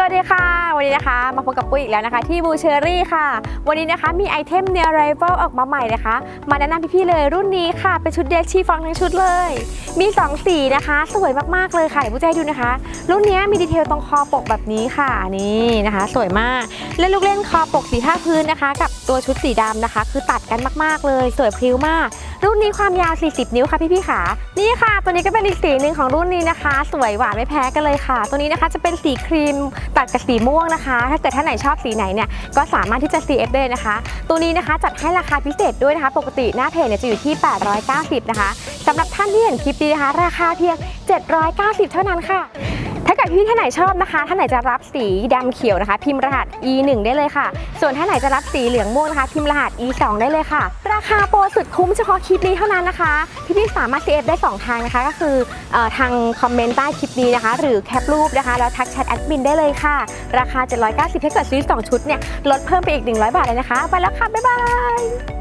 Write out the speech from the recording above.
สวัสดีค่ะ วันนี้นะคะ มาพบกับปุ้ยอีกแล้วนะคะ ที่บูเชอรี่ค่ะ วันนี้นะคะมีไอเทมเน r i v a l ออกมาใหม่นะคะ มาแนะนำพี่ๆเลยรุ่นนี้ค่ะ เป็นชุดเดรสชีฟองทั้งชุดเลย มี 2 สีนะคะ สวยมากๆเลยค่ะเดี๋ยวปุ้ยจะให้ดูนะคะ รุ่นนี้มีดีเทลตรงคอปกแบบนี้ค่ะนี่นะคะ สวยมากเล่นลูกเล่นคอปกสีท่าพื้นนะคะ กับตัวชุดสีดำนะคะ คือตัดกันมากๆเลย สวยพริ้วมาก รุ่นนี้ความยาว 40 นิ้วค่ะพี่ๆค่ะ นี่ค่ะ ตัวนี้ก็เป็นอีกสีหนึ่งของรุ่นนี้นะคะ สวยหวานไม่แพ้กันเลยค่ะ ตัวนี้นะคะจะเป็นสีครีมตัดกับสีม่วงนะคะ ถ้าเกิดท่านไหนชอบสีไหนเนี่ยก็สามารถที่จะ CF ได้เลยนะคะ ตัวนี้นะคะจัดให้ราคาพิเศษด้วยนะคะ ปกติหน้าเพจเนี่ยจะอยู่ที่ 890 นะคะสำหรับท่านที่เห็นคลิปนี้นะคะ ราคาเพียง 790 เท่านั้นค่ะ ถ้าเกิดพี่ท่านไหนชอบนะคะ ท่านไหนจะรับสีดำเขียวนะคะ พิมพ์รหัส E1 ได้เลยค่ะ ส่วนท่านไหนจะรับสีเหลืองม่วงนะคะ พิมพ์รหัส E2 ได้เลยค่ะ ราคาโปรสุดคุ้มเฉพาะคลิปนี้เท่านั้นนะคะ พี่ๆสามารถ CF ได้ 2 ทางนะคะ ก็คือออทางคอมเมนต์ใต้คลิปนี้นะคะ หรือแคปรูปนะคะ แล้วทักแชทแอดมินได้เลยค่ะ ราคา 790ถ้าเกิดซื้อ2ชุดเนี่ย ลดเพิ่มไปอีก 100 บาทเลยนะคะ ไปแล้วค่ะ บ๊ายบาย